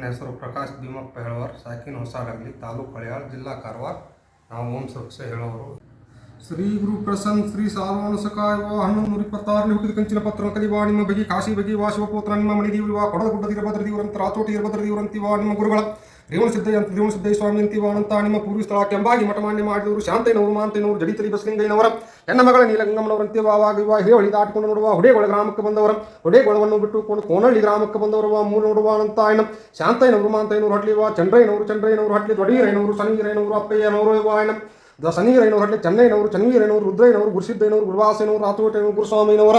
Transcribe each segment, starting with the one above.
ನನ್ನ ಹೆಸರು ಪ್ರಕಾಶ್ ಭೀಮಪ್ಪ ಹೇಳೋರು ಸಾಕಿನ ಹೊಸಡಗಲಿ ತಾಲೂಕು ಹಳಿಯಾಳ್ ಜಿಲ್ಲಾ ಕಾರವಾರ ನಾವು ಓಂ ಸುರಕ್ಷೆ ಹೇಳೋರು ಶ್ರೀ ಗುರು ಪ್ರಸನ್ನ ಶ್ರೀ ಸಾರ್ವಾನುಸಕಾಯ ಹನ್ನೊಂದು ನೂರ ಹುಟ್ಟಿದ ಕಂಚಿನ ಪತ್ರ ಕಲಿವಾ ನಿಮ್ಮ ಬಗೆ ಕಾಶಿ ಬಗೆ ವಾ ನಿಮ್ಮ ಮಣಿ ದೇವರಿವಾ ಕೊಡದ ಗುಡ್ಡ ದಿರಭದ್ರ ದೇವರಂತ ರಾಚೋಟಿ ಇರಭದ್ರ ದೇವರಂತಿವಾ ನಿಮ್ಮ ಗುರುಗಳ ರೇವಣ ಸಿದ್ಧಯ್ಯ ಅಂತ ರೇವಣ ಸಿದ್ದಯ್ಯ ಸ್ವಾಮಿ ನಿಮ್ಮ ಪೂರ್ವಿ ಸ್ಥಳ ಕೆಂಬಾಗಿ ಮಠಮಾನ್ಯ ಮಾಡಿದವರು ಶಾಂತೈನವರು ಮಾಂತೈನವರು ಜಡಿತರಿ ಬಸಲಿಂಗಯ್ಯನವರ ಹೆಣ್ಣ ಮಗಳ ನೀಲಗಂಗಮ್ಮನವರ ಅವಾಗ ಇವ ಹೇಳಿ ದಾಟಿಕೊಂಡು ನೋಡುವ ಹೊಡೆಗೊಳ ಗ್ರಾಮಕ್ಕೆ ಬಂದವರ. ಹೊಡೆಗೊಳವನ್ನು ಬಿಟ್ಟುಕೊಂಡು ಕೋನಳ್ಳಿ ಗ್ರಾಮಕ್ಕೆ ಬಂದವರವ, ಮೂರು ನೋಡುವ ಅಂತ ಆಯ್ನ. ಶಾಂತೈನವರು ಮಾಂತೈನವರು ಹಟ್ಲಿವ, ಚಂದ್ರಯ್ಯನವರು ಚಂದ್ರಯ್ಯನವರು ಹಟ್ಲಿ ದೊಡೀರೈನವರು ಸನೀರೈನವರು ಅಪ್ಪಯ್ಯನವರು ಇವ ಆಯ್ನ. ದ ಶನಿಗರೈನವರು ಹಟ್ಲಿ ಚೆನ್ನೈನವರು ಚನ್ನವೀರೈನವರು ರುದ್ರೈನವರು ಗುರುಸಿದ್ದೈನವರು ಗುರುವಾಸೈನವರು ರಾತೋಟೈನವರು ಗುರುಸ್ವಾಮಿನವರ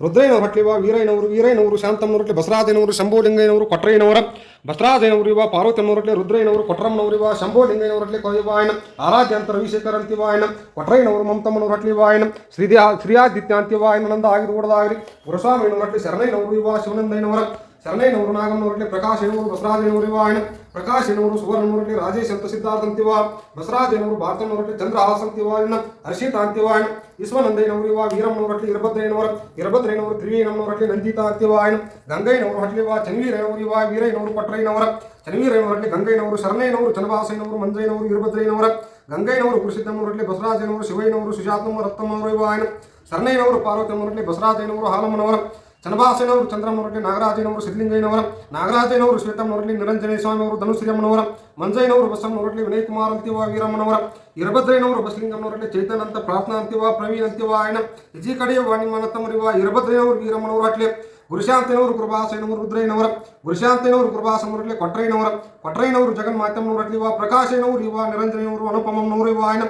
ರುದ್ರೈನವರು ಹಟ್ಲಿ ಇವ ವೀರೈನವರು ವೀರೈನವರು ಶಾಂತಮ್ಮನವರು ಹಟ್ಲಿ ಬಸರಾಜೈನವರು ಶಂಭೋಲಿಂಗೈನವರು ಕೊಟ್ರೈನವರ ಬಸರಾಜೈನವರು ಇವ ಪಾರ್ವತಮ್ಮನವರು ಹಟ್ಲಿ ರುದ್ರೈನವರು ಕೊಟ್ರಮ್ಮನವರು ಇವ ಶಂಭೋಲಿಂಗೈನವರು ಹಟ್ಲಿ ಕೊಯ್ವಾಯನ ಆರಾಧ್ಯಾಂತ ರವಿಶೇಖರ್ ಅಂತಿವಾಯನ ಕೊಟ್ರೈನವರು ಮಮತಮ್ಮನವರು ಹಟ್ಲಿ ವಾಯನ ಶ್ರೀದ್ಯಾ ಶ್ರೀಯಾದಿತ್ಯ ಅಂತಿವಾಯನ ನಂದ ಆಗಿರುವುದಾಗಲಿ ಗುರುಸ್ವಾಮಿನವರು ಹಟ್ಲಿ ಶರಣೈನವರು ಇವ ಶಿವನಂದೈನವರ ಶರಣೈ ನವರುನಾಗಂ ನೋರಟ್ಲಿ ಪ್ರಕಾಶನೂರು ಬಸರಾಜನೂರು ವಾಯಣ ಪ್ರಕಾಶನೂರು ಸುವರ್ಣನೂರಟ್ಲಿ ರಾಜೇಶ್ ಅಂತ ಸಿದ್ಧಾರ್ಥಂತಿವ ಬಸರಾಜನೂರು ಭಾರತನೂರಟ್ಲಿ ಚಂದ್ರ ಹಾಸಂತಿವಾಯಣ ಹರ್ಷಿತಾಂತಿವಾಯಣ ವಿಶ್ವನಂದೈನವರಿವ ವೀರಮ್ಮನವರಟ್ಲಿ ಇರಭದ್ರೈನವರ ಇರಭದ್ರೈನವರು ತ್ರಿವೇನಮ್ಮನವರಟ್ಲಿ ನಂದಿತಾಂತಿವಾಯಣ ಗಂಗೈನವರು ಹಟ್ಲಿವ ಚನ್ವೀರೈನವರಿವ ವೀರೈನವರು ಪಟ್ರೈನವರ ಚನ್ವೀರೈನವರಟ್ಲಿ ಗಂಗೈನವರು ಶರಣೈನವರು ಚನ್ನಭಾಸೈನವರು ಮಂಜೈನವರು ಇರಭದ್ರೈನವರ ಗಂಗೈನವರು ಗುರುಸಿದ್ದಮ್ಮನವರಟ್ಲಿ ಬಸರಾಜನವರು ಶಿವೈನವರು ಸುಶಾತಮ್ಮ ರತ್ನಮ್ಮನವರು ಇವಾಯಣ ಶರಣೈನವರು ಪಾರ್ವತಮ್ಮನವರಟ್ಲಿ ಬಸರಾಜೈನವರು ಹಾಲಮ್ಮನವರ ಚನ್ನಬಾಸನವರು ಚಂದ್ರಮೌರ್ಯ ನಾಗರಾಜನವರು ಸಿದ್ಧಲಿಂಗಯ್ಯನವರ ನಾಗರಾಜನವರು ಶ್ವೇತಮ್ಮನವರಲ್ಲಿ ನಿರಂಜನ ಸ್ವಾಮಿಯವರು ಧನುಶ್ರೀಯಮ್ಮನವರ ಮಂಜಯ್ಯನವರು ಬಸಮ್ಮನವರಲ್ಲಿ ವಿನಯಕುಮಾರ್ ಅಂತಿವ ವೀರಮ್ಮನವರ ಇರಭದ್ರಯ್ಯನವರು ಬಸಲಿಂಗಮ್ಮನವರಲ್ಲಿ ಚೈತನ್ಯಂತ ಪ್ರಾರ್ಥನಾ ಅಂತಿವ ಪ್ರವೀಣ್ ಅಂತಿವ ಆಯನ ಇಜಿ ಕಡೆಯ ವಾಣಿಮಾನತ್ತಮರಿವ ಇರಭದ್ರಯ್ಯನವರು ವೀರಮ್ಮನವರು ಅಟ್ಲೆ ಗುರುಶಾಂತನವರು ಕೃಪಾಸನವರು ರುದ್ರಯ್ಯನವರ ಗುರುಶಾಂತನವರು ಕೃಪಾಸಮರಲ್ಲಿ ಕೊಟ್ರಯ್ಯನವರ ಕೊಟ್ರಯ್ಯನವರು ಜಗನ್ಮಾತಮ್ಮನವರು ಅಟ್ಲಿವ ಪ್ರಕಾಶನವರು ಇವ ನಿರಂಜನವರು ಅನುಪಮನವರು ಇವ ಆಯನ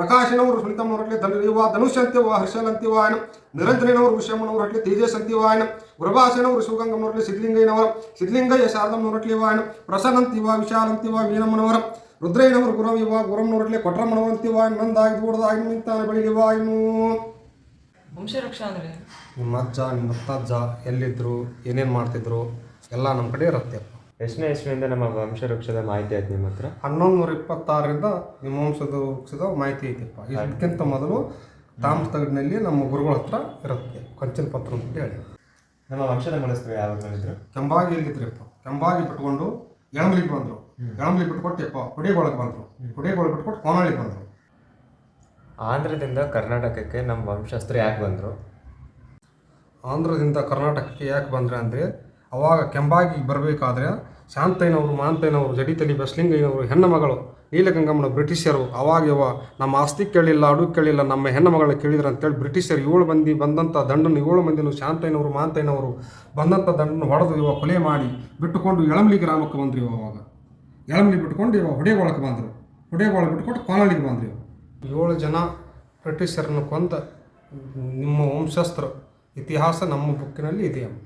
ಪ್ರಕಾಶನವರು ಸುಲಿತಮ್ಮನವರಲ್ಲಿ ಧನುರಿವ ಧನುಷಂತಿವ ಹರ್ಷಲಂತಿವಾಯನ ನಿರಂಜನವರು ವಿಶ್ವಮ್ಮನವರು ಹಟ್ಲಿ ತೇಜಸ್ ಅಂತಿವಾಯನ ಪ್ರಭಾಸನವರು ಶಿವಗಂಗಮ್ಮನವರಲ್ಲಿ ಸಿದ್ಧಲಿಂಗಯ್ಯನವರ ಸಿದ್ಧಲಿಂಗಯ್ಯ ಶಾರದಮ್ಮನವರಲ್ಲಿ ವಾಯನ ಪ್ರಸನ್ನಂತಿವ ವಿಶಾಲಂತಿವ ವೀರಮ್ಮನವರ ರುದ್ರಯ್ಯನವರು ಗುರವಿವ ಗುರಮ್ಮನವರಲ್ಲಿ ಕೊಟ್ರಮ್ಮನವರಂತಿವ ನಂದಾಗಿ ಬೂಡದಾಗಿ ನಿಂತಾನೆ ಬೆಳಿಲಿವ ಇನ್ನು ವಂಶರಕ್ಷ ನಿಮ್ಮ ಅಜ್ಜ ನಿಮ್ಮ ಅತ್ತಜ್ಜ ಎಲ್ಲಿದ್ರು ಏನೇನು ಮಾಡ್ತಿದ್ರು? ಎಲ್ಲ ನಮ್ಮ ಕಡೆ ಇರುತ್ತೆ ಎಷ್ಟನೇ ಇಸ್ವಿಯಿಂದ ನಮ್ಮ ವಂಶವೃಕ್ಷದ ಮಾಹಿತಿ ಆಯ್ತು ನಿಮ್ಮ ಹತ್ರ? ಹನ್ನೊಂದು ನೂರ ಇಪ್ಪತ್ತಾರರಿಂದ ನಿಮ್ಮ ವಂಶದ ವೃಕ್ಷದ ಮಾಹಿತಿ ಐತಿಪ್ಪ. ಇದಕ್ಕಿಂತ ಮೊದಲು ತಾಮ್ರತಗಡಿನಲ್ಲಿ ನಮ್ಮ ಗುರುಗಳ ಹತ್ರ ಇರುತ್ತೆ ಕಂಚಿನ ಪತ್ರ ಅಂತ ಹೇಳಿ. ನಮ್ಮ ವಂಶದ ಮನಸ್ಸು ಯಾವ ಹೇಳಿದ್ರು? ಕೆಂಬಾಗಿ ಇಲ್ಲಿದ್ರಿಪ್ಪ ಕೆಂಬಾಗಿ ಬಿಟ್ಕೊಂಡು ಎಳಂಬಲಿಗೆ ಬಂದರು. ಎಳಂಬಲಿ ಬಿಟ್ಕೊಟ್ಟು ಯಪ್ಪ ಹುಡಿಗೊಳಗೆ ಬಂದರು. ಹುಡಿಗೊಳಗೆ ಬಿಟ್ಕೊಟ್ಟು ಕೋನಳಿಗೆ ಬಂದರು. ಆಂಧ್ರದಿಂದ ಕರ್ನಾಟಕಕ್ಕೆ ನಮ್ಮ ವಂಶಸ್ಥರು ಯಾಕೆ ಬಂದರು? ಆಂಧ್ರದಿಂದ ಕರ್ನಾಟಕಕ್ಕೆ ಯಾಕೆ ಬಂದ್ರೆ ಅಂದರೆ ಅವಾಗ ಕೆಂಬಾಗಿ ಬರಬೇಕಾದ್ರೆ ಶಾಂತಯ್ಯನವರು, ಮಾಂತಯ್ಯನವರು, ಜಡಿತಲಿ ಬಸ್ಲಿಂಗಯ್ಯನವರು, ಹೆಣ್ಣು ಮಗಳು, ನೀಲಗಂಗಮ್ಮನ ಬ್ರಿಟಿಷರು, ಅವಾಗ ಇವ ನಮ್ಮ ಆಸ್ತಿ ಕೇಳಿಲ್ಲ, ಅಡು ಕೇಳಿಲ್ಲ, ನಮ್ಮ ಹೆಣ್ಣು ಮಗಳನ್ನ ಕೇಳಿದ್ರು ಅಂತೇಳಿ ಬ್ರಿಟಿಷರು ಏಳು ಮಂದಿ ಬಂದಂಥ ದಂಡನ್ನು, ಏಳು ಮಂದಿನೂ ಶಾಂತಯ್ಯನವರು, ಮಾಂತಯ್ಯನವರು ಬಂದಂಥ ದಂಡನ್ನು ಹೊಡೆದು ಇವ ಕೊಲೆ ಮಾಡಿ ಬಿಟ್ಟುಕೊಂಡು ಎಳಂಬಲಿ ಗ್ರಾಮಕ್ಕೆ ಬಂದ್ರು ಇವ ಅವಾಗ. ಎಳಂಬಲಿ ಬಿಟ್ಕೊಂಡು ಇವ ಹೊಡೆಗೊಳಕ್ಕೆ ಬಂದರು. ಹೊಡೆಗೊಳಗೆ ಬಿಟ್ಕೊಂಡು ಕೋನಹಳ್ಳಿಗೆ ಬಂದ್ರು ಏಳು ಜನ ಬ್ರಿಟಿಷರನ್ನು ಕೊಂದ ನಿಮ್ಮ ವಂಶಸ್ತ್ರ ಇತಿಹಾಸ ನಮ್ಮ ಬುಕ್ಕಿನಲ್ಲಿ ಇದೆಯಮ್ಮ.